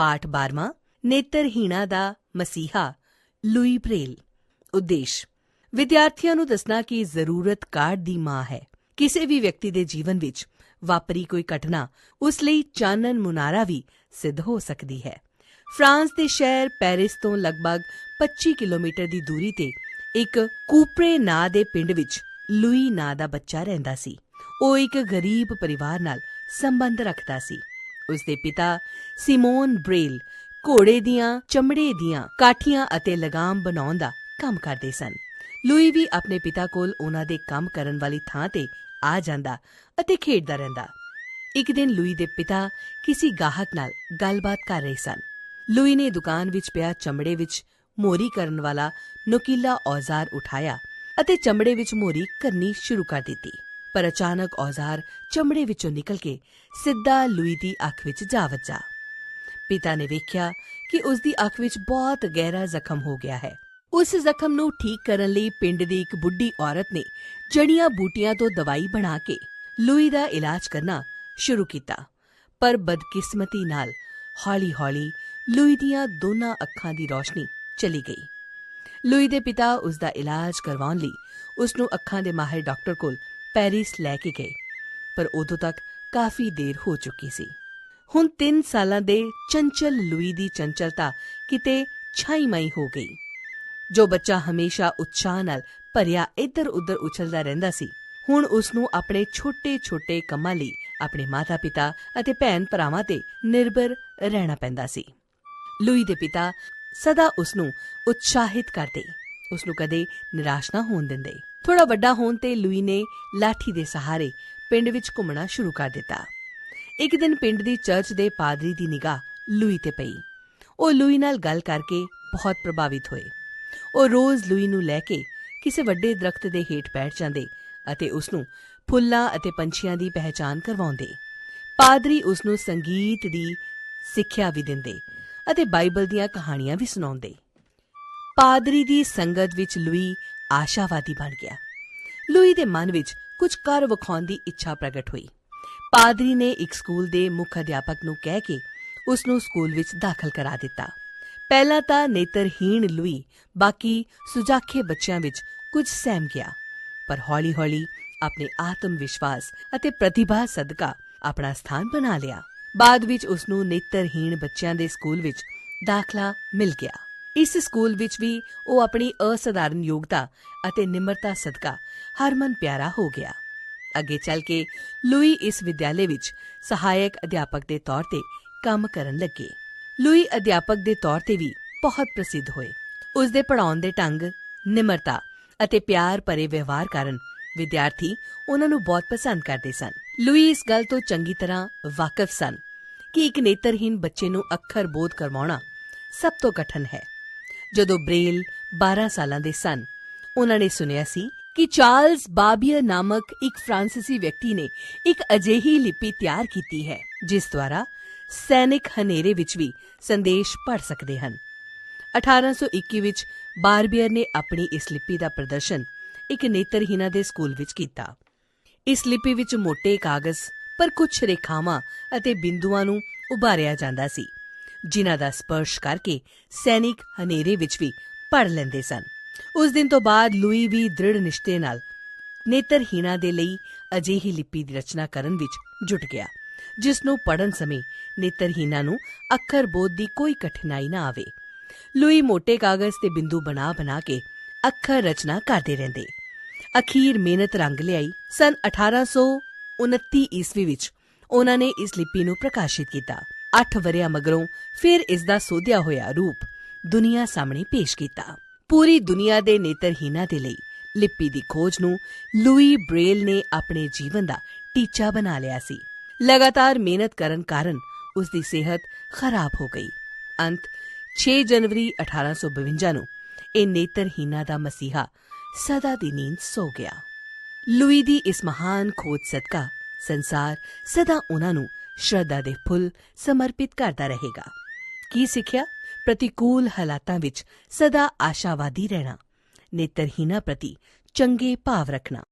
ਪਾਠ 12ਵਾਂ ਨੇਤਰਹੀਣਾ ਦਾ ਮਸੀਹਾ, Louis Braille. ਉਦੇਸ਼, ਵਿਦਿਆਰਥੀਆਂ ਨੂੰ ਦੱਸਣਾ ਕਿ ਜ਼ਰੂਰਤ ਕਾਰਡ ਦੀ ਮਾਂ ਹੈ। ਕਿਸੇ ਵੀ ਵਿਅਕਤੀ ਦੇ ਜੀਵਨ ਵਿੱਚ ਵਾਪਰੀ ਕੋਈ ਘਟਨਾ, ਉਸ ਲਈ ਚਾਨਣ ਮੁਨਾਰਾ ਵੀ ਸਿੱਧ ਹੋ ਸਕਦੀ ਹੈ। ਫਰਾਂਸ ਦੇ ਸ਼ਹਿਰ ਪੈਰਿਸ ਤੋਂ ਲਗਭਗ 25 ਕਿਲੋਮੀਟਰ ਦੀ ਦੂਰੀ ਤੇ ਇੱਕ ਕੂਪਰੇ ਨਾਂ ਦੇ ਪਿੰਡ ਵਿੱਚ ਲੂਈ ਨਾਂ ਦਾ ਬੱਚਾ ਰਹਿੰਦਾ ਸੀ। ਉਹ ਇੱਕ ਗਰੀਬ ਪਰਿਵਾਰ ਨਾਲ ਸੰਬੰਧ ਰੱਖਦਾ ਸੀ। ਉਸ ਦੇ ਪਿਤਾ ਸਿਮੋਨ ਬ੍ਰੇਲ ਘੋੜੇ ਦੀਆਂ, ਚਮੜੇ ਦੀਆਂ ਕਾਠੀਆਂ ਅਤੇ ਲਗਾਮ ਬਣਾਉਣ ਦਾ ਕੰਮ ਕਰਦੇ ਸਨ। ਲੂਈ ਵੀ ਆਪਣੇ ਪਿਤਾ ਕੋਲ ਉਹਨਾਂ ਦੇ ਕੰਮ ਕਰਨ ਵਾਲੀ ਥਾਂ ਤੇ ਆ ਜਾਂਦਾ ਅਤੇ ਖੇਡਦਾ ਰਹਿੰਦਾ। ਇੱਕ ਦਿਨ ਲੂਈ ਦੇ ਪਿਤਾ ਕਿਸੇ ਗਾਹਕ ਨਾਲ ਗੱਲਬਾਤ ਕਰ ਰਹੇ ਸਨ। ਲੂਈ ਨੇ ਦੁਕਾਨ ਵਿੱਚ ਪਿਆ ਚਮੜੇ ਵਿੱਚ ਮੋਰੀ ਕਰਨ ਵਾਲਾ ਨੁਕੀਲਾ ਔਜ਼ਾਰ ਉਠਾਇਆ ਅਤੇ ਚਮੜੇ ਵਿੱਚ ਮੋਰੀ ਕਰਨੀ ਸ਼ੁਰੂ ਕਰ ਦਿੱਤੀ। ਪਰ ਅਚਾਨਕ ਔਜ਼ਾਰ ਚਮੜੇ ਵਿੱਚੋਂ ਨਿਕਲ ਕੇ ਸਿੱਧਾ ਲੂਈ ਦੀ ਅੱਖ ਵਿੱਚ ਜਾ ਵੱਜਾ। ਪਿਤਾ ਨੇ ਵੇਖਿਆ ਕਿ ਉਸ ਦੀ ਅੱਖ ਵਿੱਚ ਬਹੁਤ ਗਹਿਰਾ ਜ਼ਖਮ ਹੋ ਗਿਆ ਹੈ। ਉਸ ਜ਼ਖਮ ਨੂੰ ਠੀਕ ਕਰਨ ਲਈ ਪਿੰਡ ਦੀ ਇੱਕ ਬੁੱਢੀ ਔਰਤ ਨੇ ਜੜੀਆਂ ਬੂਟੀਆਂ ਤੋਂ ਦਵਾਈ ਬਣਾ ਕੇ ਲੂਈ ਦਾ ਇਲਾਜ ਕਰਨਾ ਸ਼ੁਰੂ ਕੀਤਾ। ਪਰ ਬਦਕਿਸਮਤੀ ਨਾਲ ਹੌਲੀ-ਹੌਲੀ ਲੂਈ ਦੀਆਂ ਦੋਨਾਂ ਅੱਖਾਂ ਦੀ ਰੋਸ਼ਨੀ ਚਲੀ ਗਈ। ਲੂਈ ਦੇ ਪਿਤਾ ਉਸ ਦਾ ਇਲਾਜ ਕਰਵਾਉਣ ਲਈ ਉਸ ਨੂੰ ਅੱਖਾਂ ਦੇ ਮਾਹਿਰ ਡਾਕਟਰ ਕੋਲ ਪੈਰਿਸ ਲੈ ਕੇ ਗਏ, ਪਰ ਉਦੋਂ ਤੱਕ ਕਾਫੀ ਦੇਰ ਹੋ ਚੁੱਕੀ ਸੀ। ਹੁਣ 3 ਸਾਲਾਂ ਦੇ ਚੰਚਲ ਲੂਈ ਦੀ ਚੰਚਲਤਾ ਕਿਤੇ ਛਾਈ-ਮਾਈ ਹੋ ਗਈ, ਜੋ ਬੱਚਾ ਹਮੇਸ਼ਾ ਉਤਸ਼ਾਹ ਨਾਲ ਭਰਿਆ ਇੱਧਰ-ਉੱਧਰ ਉਛਲਦਾ ਰਹਿੰਦਾ ਸੀ। ਹੁਣ ਉਸ ਨੂੰ ਆਪਣੇ ਛੋਟੇ-ਛੋਟੇ ਕੰਮਾਂ ਲਈ ਆਪਣੇ ਮਾਤਾ-ਪਿਤਾ ਅਤੇ ਭੈਣ-ਭਰਾਵਾਂ ਤੇ ਨਿਰਭਰ ਰਹਿਣਾ ਪੈਂਦਾ ਸੀ। ਲੂਈ ਦੇ ਪਿਤਾ ਸਦਾ ਉਸ ਨੂੰ ਉਤਸ਼ਾਹਿਤ ਕਰਦੇ ਉਸ ਨੂੰ ਕਦੇ ਨਿਰਾਸ਼ ਨਾ ਹੋਣ ਦਿੰਦੇ। ਥੋੜਾ ਵੱਡਾ ਹੋਣ ਤੇ ਲੂਈ ਨੇ ਲਾਠੀ ਦੇ ਸਹਾਰੇ ਪਿੰਡ ਵਿੱਚ ਘੁੰਮਣਾ ਸ਼ੁਰੂ ਕਰ ਦਿੱਤਾ। ਇੱਕ ਦਿਨ ਪਿੰਡ ਦੀ ਚਰਚ ਦੇ ਪਾਦਰੀ ਦੀ ਨਿਗਾਹ ਲੂਈ ਤੇ ਪਈ। ਉਹ ਲੂਈ ਨਾਲ ਗੱਲ ਕਰਕੇ ਬਹੁਤ ਪ੍ਰਭਾਵਿਤ ਹੋਏ। ਉਹ ਰੋਜ਼ ਲੂਈ ਨੂੰ ਲੈ ਕੇ ਕਿਸੇ ਵੱਡੇ ਦਰਖਤ ਦੇ ਹੇਠ ਬੈਠ ਜਾਂਦੇ ਅਤੇ ਉਸ ਨੂੰ ਫੁੱਲਾਂ ਅਤੇ ਪੰਛੀਆਂ ਦੀ ਪਹਿਚਾਨ ਕਰਵਾਉਂਦੇ। ਪਾਦਰੀ ਉਸ ਨੂੰ ਸੰਗੀਤ ਦੀ ਸਿੱਖਿਆ ਵੀ ਦਿੰਦੇ ਅਤੇ ਬਾਈਬਲ ਦੀਆਂ ਕਹਾਣੀਆਂ ਵੀ ਸੁਣਾਉਂਦੇ। ਪਾਦਰੀ ਦੀ ਸੰਗਤ ਵਿੱਚ ਲੂਈ ਆਸ਼ਾਵਾਦੀ ਬਣ ਗਿਆ। ਲੂਈ ਦੇ ਮਨ ਵਿੱਚ ਕੁਝ ਕਰ ਵਿਖਾਉਣ ਦੀ ਇੱਛਾ ਪ੍ਰਗਟ ਹੋਈ। ਪਾਦਰੀ ਨੇ ਇੱਕ ਸਕੂਲ ਦੇ ਮੁੱਖ ਅਧਿਆਪਕ ਨੂੰ ਕਹਿ ਕੇ ਉਸ ਨੂੰ ਸਕੂਲ ਵਿੱਚ ਦਾਖਲ ਕਰਾ ਦਿੱਤਾ। ਪਹਿਲਾਂ ਤਾਂ ਨੇਤਰਹੀਣ ਲੂਈ, ਬਾਕੀ ਸੁਜਾਖੇ ਬੱਚਿਆਂ ਵਿੱਚ ਕੁਝ ਸਹਿਮ ਗਿਆ। ਪਰ ਹੌਲੀ-ਹੌਲੀ ਆਪਣੇ ਆਤਮ ਵਿਸ਼ਵਾਸ ਅਤੇ ਪ੍ਰਤਿਭਾ ਸਦਕਾ ਆਪਣਾ ਸਥਾਨ ਬਣਾ ਲਿਆ। ਬਾਅਦ ਵਿੱਚ ਉਸ ਨੂੰ ਨੇਤਰਹੀਣ ਬੱਚਿਆਂ ਦੇ ਸਕੂਲ ਵਿੱਚ ਦਾਖਲਾ ਮਿਲ ਗਿਆ। ਇਸ ਸਕੂਲ ਵਿੱਚ ਵੀ ਉਹ ਆਪਣੀ ਅਸਧਾਰਨ ਯੋਗਤਾ ਅਤੇ ਨਿਮਰਤਾ ਸਦਕਾ ਹਰਮਨ ਪਿਆਰਾ ਹੋ ਗਿਆ। ਅੱਗੇ ਚੱਲ ਕੇ ਲੂਈ ਇਸ ਵਿਦਿਆਲੇ ਵਿੱਚ ਸਹਾਇਕ ਅਧਿਆਪਕ ਦੇ ਤੌਰ ਤੇ ਕੰਮ ਕਰਨ ਲੱਗੇ। ਲੂਈ ਅਧਿਆਪਕ ਦੇ ਤੌਰ ਤੇ ਵੀ ਬਹੁਤ ਪ੍ਰਸਿੱਧ ਹੋਏ। ਉਸ ਦੇ ਪੜਾਉਣ ਦੇ ਢੰਗ, ਨਿਮਰਤਾ ਅਤੇ ਪਿਆਰ ਭਰੇ ਵਿਵਹਾਰ ਕਾਰਨ ਵਿਦਿਆਰਥੀ ਉਹਨਾਂ ਨੂੰ ਬਹੁਤ ਪਸੰਦ ਕਰਦੇ ਸਨ। ਲੂਈ ਇਸ ਗੱਲ ਤੋਂ ਚੰਗੀ ਤਰ੍ਹਾਂ ਵਾਕਿਫ ਸਨ ਕਿ ਇੱਕ ਨੇਤਰਹੀਨ ਬੱਚੇ ਨੂੰ ਅੱਖਰ ਬੋਧ ਕਰਵਾਉਣਾ ਸਭ ਤੋਂ ਕਠਿਨ ਹੈ। ਜਦੋਂ ਬ੍ਰੇਲ 12 ਸਾਲਾਂ ਦੇ ਸਨ, ਉਹਨਾਂ ਨੇ ਸੁਣਿਆ ਸੀ ਕਿ ਚਾਰਲਸ ਬਾਬੀਅਰ ਨਾਮਕ ਇੱਕ ਫ੍ਰਾਂਸੀਸੀ ਵਿਅਕਤੀ ਨੇ ਇੱਕ ਅਜਿਹੀ ਲਿਪੀ ਤਿਆਰ ਕੀਤੀ ਹੈ, ਜਿਸ ਦੁਆਰਾ ਸੈਨਿਕ ਹਨੇਰੇ ਵਿੱਚ ਵੀ ਸੰਦੇਸ਼ ਪੜ ਸਕਦੇ ਹਨ। 1821 ਵਿੱਚ ਬਾਰਬੀਅਰ ਨੇ ਆਪਣੀ ਇਸ ਲਿਪੀ ਦਾ ਪ੍ਰਦਰਸ਼ਨ ਇੱਕ ਨੇਤਰਹੀਣਾ ਦੇ ਸਕੂਲ ਵਿੱਚ ਕੀਤਾ। ਇਸ ਲਿਪੀ ਵਿੱਚ ਮੋٹے ਕਾਗਜ਼, ਪਰ ਕੁਝ ਰੇਖਾਵਾਂ ਅਤੇ ਬਿੰਦੂਆਂ ਨੂੰ ਉਭਾਰਿਆ ਜਾਂਦਾ ਸੀ। ਜਿਨ੍ਹਾਂ ਦਾ ਸਪਰਸ਼ ਕਰਕੇ ਸੈਨਿਕ ਹਨੇਰੇ ਵਿੱਚ ਵੀ ਪੜ ਲੈਂਦੇ ਸਨ। ਉਸ ਦਿਨ ਤੋਂ ਬਾਅਦ ਲੂਈ ਵੀ ਦ੍ਰਿੜ ਨਿਸ਼ਟੇ ਨਾਲ ਨੇਤਰਹੀਣਾ ਦੇ ਲਈ ਅਜਿਹੀ ਲਿਪੀ ਦੀ ਰਚਨਾ ਕਰਨ ਵਿੱਚ ਜੁਟ ਗਿਆ, ਜਿਸ ਨੂੰ ਪੜਨ ਸਮੇਂ ਨੇਤਰਹੀਣਾ ਨੂੰ ਅੱਖਰ ਬੋਧ ਦੀ ਕੋਈ ਕਠਿਨਾਈ ਨਾ ਆਵੇ। ਲੂਈ ਮੋٹے ਕਾਗਜ਼ ਤੇ ਬਿੰਦੂ ਬਣਾ ਬਣਾ ਕੇ ਅੱਖਰ ਰਚਨਾ ਕਰਦੇ ਰਹਿੰਦੇ। ਅਖੀਰ ਮਿਹਨਤ ਰੰਗ ਲਿਆਈ। ਸਨ 1829 ਈਸਵੀ ਵਿੱਚ ਉਹਨਾਂ ਨੇ ਇਸ ਲਿਪੀ ਨੂੰ ਪ੍ਰਕਾਸ਼ਿਤ ਕੀਤਾ। 8 ਵਰਿਆਂ ਮਗਰੋਂ ਫਿਰ ਇਸ ਦਾ ਸੋਧਿਆ ਹੋਇਆ ਰੂਪ ਦੁਨੀਆ ਸਾਹਮਣੇ ਪੇਸ਼ ਕੀਤਾ। ਪੂਰੀ ਦੁਨੀਆ ਦੇ ਨੇਤਰਹੀਣਾ ਦੇ ਲਈ ਲਿਪੀ ਦੀ ਖੋਜ ਨੂੰ ਲੂਈ ਬ੍ਰੇਲ ਨੇ ਆਪਣੇ ਜੀਵਨ ਦਾ ਟੀਚਾ ਬਣਾ ਲਿਆ ਸੀ। ਲਗਾਤਾਰ ਮਿਹਨਤ ਕਰਨ ਕਾਰਨ ਉਸ ਦੀ ਸਿਹਤ ਖਰਾਬ ਹੋ ਗਈ। ਅੰਤ 6 ਜਨਵਰੀ 1852 ਨੂੰ ਇਹ ਨੇਤਰਹੀਣਾ ਦਾ ਮਸੀਹਾ ਸਦਾ ਦੀ ਨੀਂਦ ਸੋ ਗਿਆ। ਲੂਈ ਦੀ ਇਸ ਮਹਾਨ ਖੋਜ ਸਦਕਾ ਸੰਸਾਰ ਸਦਾ ਉਹਨਾਂ ਨੂੰ ਸ਼ਰਧਾ ਦੇ ਫੁੱਲ ਸਮਰਪਿਤ ਕਰਦਾ ਰਹੇਗਾ। ਕੀ ਸਿੱਖਿਆ? ਪ੍ਰਤੀਕੂਲ ਹਾਲਾਤਾਂ ਵਿੱਚ ਸਦਾ ਆਸ਼ਾਵਾਦੀ ਰਹਿਣਾ, ਨੇਤਰਹੀਣਾ ਪ੍ਰਤੀ ਚੰਗੇ ਭਾਵ ਰੱਖਣਾ।